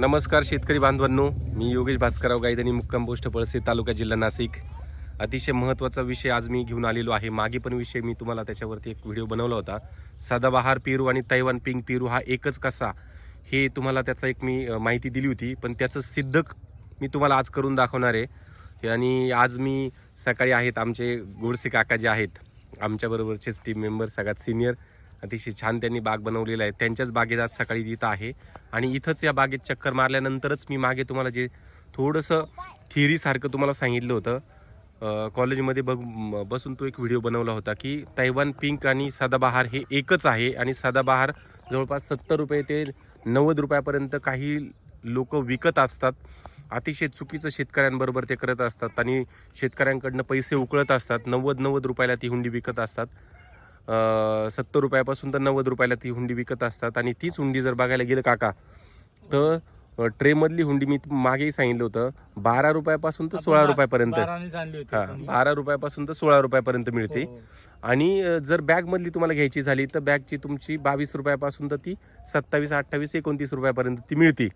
नमस्कार शेतकरी बांधवांनो मी योगेश भास्करराव गायधनी मुक्काम पोस्ट पळसे तालुका जिल्हा नाशिक. अतिशय महत्त्वाचा विषय आज मी घेऊन आलेलो आहे. मागे पण विषय मी तुम्हाला त्याच्यावरती एक व्हिडिओ बनवला होता. सदाबहार पेरू आणि तैवान पिंक पेरू हा एकच कसा? हे तुम्हाला त्याचा एक मी माहिती दिली होती पण त्याचं सिद्धक मी तुम्हाला आज करून दाखवणार आहे. आणि आज मी सकाळी आहेत आमचे गोडसे काका जे आहेत आमच्याबरोबरचेच टीम मेंबर सगळ्यात सिनियर अतिशय छान त्यांनी बाग बनवलेला आहे. त्यांच्याच बागेत आज सकाळी तिथं आहे. आणि इथंच या बागेत चक्कर मारल्यानंतरच मी मागे तुम्हाला जे थोडंसं थिअरीसारखं तुम्हाला सांगितलं होतं. कॉलेजमध्ये बघ बसून तो एक व्हिडिओ बनवला होता की तैवान पिंक आणि सदाबहार हे एकच आहे. आणि सदाबहार जवळपास सत्तर रुपये ते नव्वद रुपयापर्यंत काही लोक विकत असतात. अतिशय चुकीचं शेतकऱ्यांबरोबर ते करत असतात. आणि शेतकऱ्यांकडनं पैसे उकळत असतात. नव्वद नव्वद रुपयाला ती हुंडी विकत असतात. सत्तर रुपयापासून तर नव्वद रुपयाला ती हुंडी विकत असतात आणि तीच हुंडी जर बघायला गेलं काका तर ट्रेमधली हुंडी मी मागेही सांगितलं होतं बारा रुपयापासून तर सोळा रुपयापर्यंत हा. बारा रुपयापासून तर सोळा रुपयापर्यंत मिळते हो. आणि अ, जर बॅगमधली तुम्हाला घ्यायची झाली तर बॅगची तुमची बावीस रुपयापासून तर ती सत्तावीस अठ्ठावीस एकोणतीस रुपयापर्यंत ती मिळते.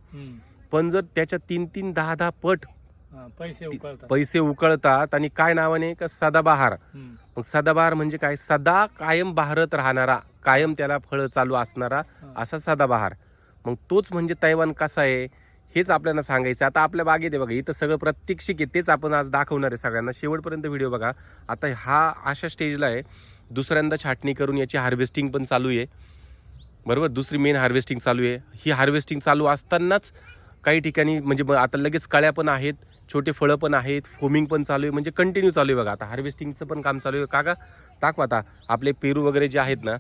पण जर त्याच्या तीन तीन दहा दहा पट हा, पैसे उकळतात. पैसे उकळतात आणि काय नावाने का? सदाबहार. मग सदाबहार म्हणजे काय? सदा कायम बहारत राहणारा कायम त्याला फळं चालू असणारा. असा सदाबहार. मग तोच म्हणजे तैवान कसा आहे? हेच आपल्याला सांगायचं आता आपल्या बागेत आहे बघा इथं सगळं प्रत्यक्षिक आहे तेच आपण आज दाखवणार आहे सगळ्यांना. शेवटपर्यंत व्हिडिओ बघा. आता हा अशा स्टेजला आहे. दुसऱ्यांदा छाटणी करून याची हार्वेस्टिंग पण चालू आहे. बरोबर? दुसरी मेन हार्वेस्टिंग चालू आहे. ही हार्वेस्टिंग चालू असतानाच काही ठिकाणी म्हणजे आता लगेच कळ्या पण आहेत छोटे फळं पण आहेत फोमिंग पण चालू आहे म्हणजे कंटिन्यू चालू आहे बघा. आता हार्वेस्टिंगचं पण काम चालू आहे. काका दाखवा आता. आपले पेरू वगैरे जे आहेत ना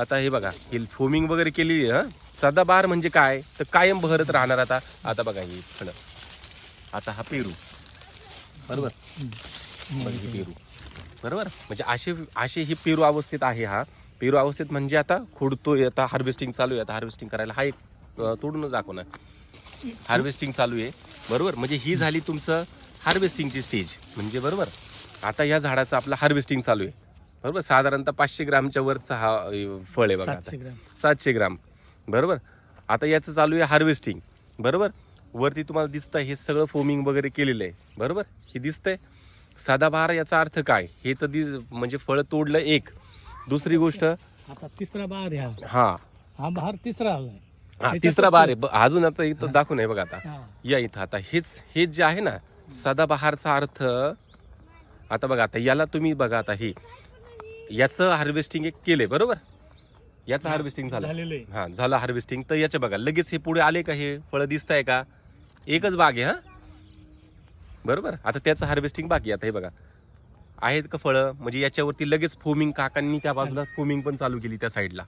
आता हे बघा ही फोमिंग वगैरे केलेली आहे हं. सदाबहार म्हणजे काय? तर कायम बहरत राहणार आता. आता बघा ही फळं. आता हा पेरू. बरोबर? पेरू. बरोबर? म्हणजे असे असे ही पेरू अवस्थेत आहे हा. पेरू अवस्थेत म्हणजे आता खोडतोय आता हार्वेस्टिंग चालू आहे आता हार्वेस्टिंग करायला हा एक तोडूनच दाखवणार हार्वेस्टिंग चालू आहे. बरोबर? म्हणजे ही झाली तुमचं हार्वेस्टिंगची स्टेज म्हणजे बरोबर? आता या झाडाचं आपलं हार्वेस्टिंग चालू आहे. बरोबर? साधारणतः पाचशे ग्रामच्या वरचा हा फळ आहे बघा आता. सातशे ग्रॅम. सातशे ग्राम. बरोबर? आता याचं चालू आहे हार्वेस्टिंग बरोबर? वरती तुम्हाला दिसतं हे सगळं फोमिंग वगैरे केलेलं आहे. बरोबर? हे दिसतंय. सदाबहार याचा अर्थ काय? हे तर दि म्हणजे फळ तोडलं एक. दुसरी गोष्ट आता तिसरा बहार ह्या हा. हा. बहार तिसरा आलाय. हा तिसरा बार आहे. ब- अजून आता इथं दाखवून आहे बघा आता. हा. या इथं. आता हेच हेच जे आहे ना सदाबहारचा अर्थ आता बघा आता याला तुम्ही बघा आता हे. याचं हार्वेस्टिंग एक केलंय बरोबर? याचं हार्वेस्टिंग झालं. झालेलं आहे. हा झालं हार्वेस्टिंग तर याचे बघा लगेच हे पुढे आले का हे? फळं दिसत आहे का? एकच बाग आहे हा? बरोबर? आता त्याचं हार्वेस्टिंग बाकी आहे. आता हे बघा. आहेत का फळं? म्हणजे याच्यावरती लगेच फोमिंग काकांनी त्या बाजूला फोमिंग पण चालू केली त्या साईडला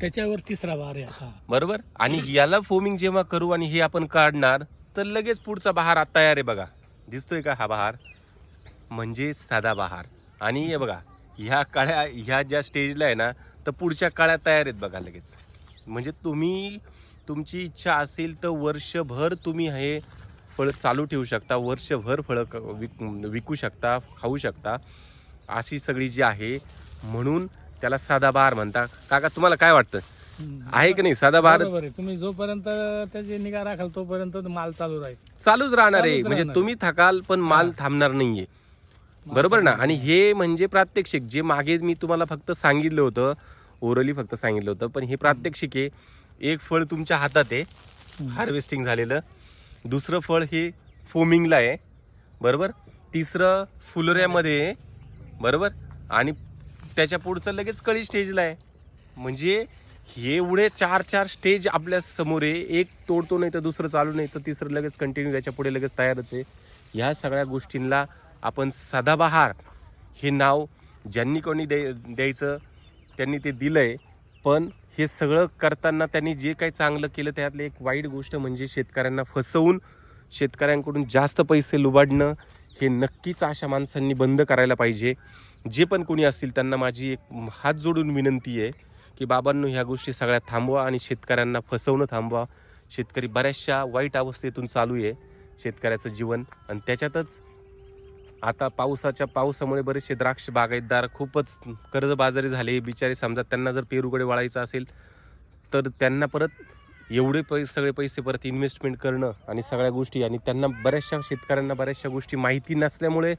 त्याच्यावर तिसरा बहार आहे आता. बरोबर? आणि याला फोमिंग जेव्हा करू आणि हे आपण काढणार तर लगेच पुढचा बहार आता तयार आहे बघा. दिसतोय का हा बहार? म्हणजे साधा बहार. आणि हे बघा ह्या काळ्या ह्या ज्या स्टेजला आहे ना तर पुढच्या काळ्या तयार आहेत बघा लगेच. म्हणजे तुम्ही तुमची इच्छा असेल तर वर्षभर तुम्ही हे फळ चालू ठेवू शकता वर्षभर फळं क- विक विकू शकता खाऊ शकता. अशी सगळी जी आहे म्हणून त्याला साधा बहार म्हणता. काका तुम्हाला काय वाटतं. आहे की नाही? साधा बहार बरोबर आहे. तुम्ही जोपर्यंत त्याची निगा राखाल तोपर्यंत माल चालू राहील. चालूच राहणार आहे. चालूच म्हणजे राहणार. तुम्ही थकाल पण माल. थांबणार नाहीये. बरोबर ना? आणि. हे म्हणजे प्रात्यक्षिक. जे मागे मी तुम्हाला फक्त सांगितलं होतं ओरली फक्त सांगितलं होतं पण हे प्रात्यक्षिक आहे. एक फळ तुमच्या हातात आहे. हार्वेस्टिंग झालेलं. दुसरं फळ हे फोमिंगला आहे. बरोबर? तिसरं फुलऱ्यामध्ये आहे. बरोबर? आणि त्याच्या पुढचं लगेच कळी स्टेजला आहे. म्हणजे हे एवढे चार चार स्टेज आपल्यासमोर आहे. एक तोडतो नाही तर दुसरं चालू नाही तर तिसरं लगेच कंटिन्यू त्याच्या पुढे लगेच तयारच आहे. ह्या सगळ्या गोष्टींना आपण सदाबहार हे नाव ज्यांनी कोणी द्यायचं त्यांनी ते दिलं आहे पण हे सगळं करताना त्यांनी जे काही चांगलं केलं त्यातली एक वाईट गोष्ट म्हणजे शेतकऱ्यांना फसवून शेतकऱ्यांकडून जास्त पैसे लुबाडणं हे नक्कीच अशा माणसांनी बंद करायला पाहिजे. जे पण कोणी असतील त्यांना माझी एक हात जोडून विनंती आहे की बाबांनो ह्या गोष्टी सगळ्या थांबवा आणि शेतकऱ्यांना फसवणं थांबवा. शेतकरी बऱ्याचशा वाईट अवस्थेतून चालू आहे शेतकऱ्याचं जीवन आणि त्याच्यातच आता पावसाच्या पावसामुळे बरेचसे द्राक्ष बागायतदार खूपच कर्जबाजारी झाले. बिचारे समजा त्यांना जर पेरूकडे वळायचं असेल तर त्यांना परत एवढे पै सगळे पैसे परत इन्व्हेस्टमेंट करणं आणि सगळ्या गोष्टी आणि त्यांना बऱ्याचशा शेतकऱ्यांना बऱ्याचशा गोष्टी माहिती नसल्यामुळे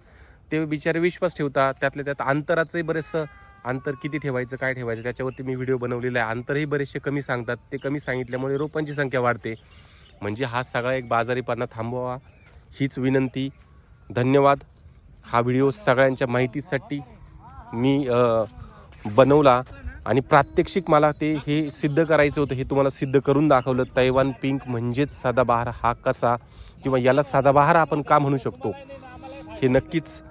ते बिचारे विश्वास ठेवतात. त्यातल्या त्यात अंतराचंही बरेचसं अंतर किती ठेवायचं काय ठेवायचं त्याच्यावरती मी व्हिडिओ बनवलेला आहे. अंतरही बरेचसे कमी सांगतात. ते कमी सांगितल्यामुळे रोपांची संख्या वाढते. म्हणजे हा सगळा एक बाजारीपणा थांबवावा हीच विनंती. धन्यवाद. हा व्हिडिओ सगळ्यांच्या माहितीसाठी मी बनवला आणि प्रात्यक्षिक मला ते हे सिद्ध करायचं होतं हे तुम्हाला सिद्ध करून दाखवलं. तैवान पिंक म्हणजेच सदाबहार हा कसा किंवा याला सदाबहार आपण का म्हणू शकतो? हे नक्कीच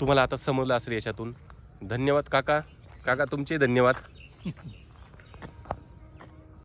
तुम्हाला आता समजलं असेल याच्यातून. धन्यवाद काका. काका तुमचे धन्यवाद.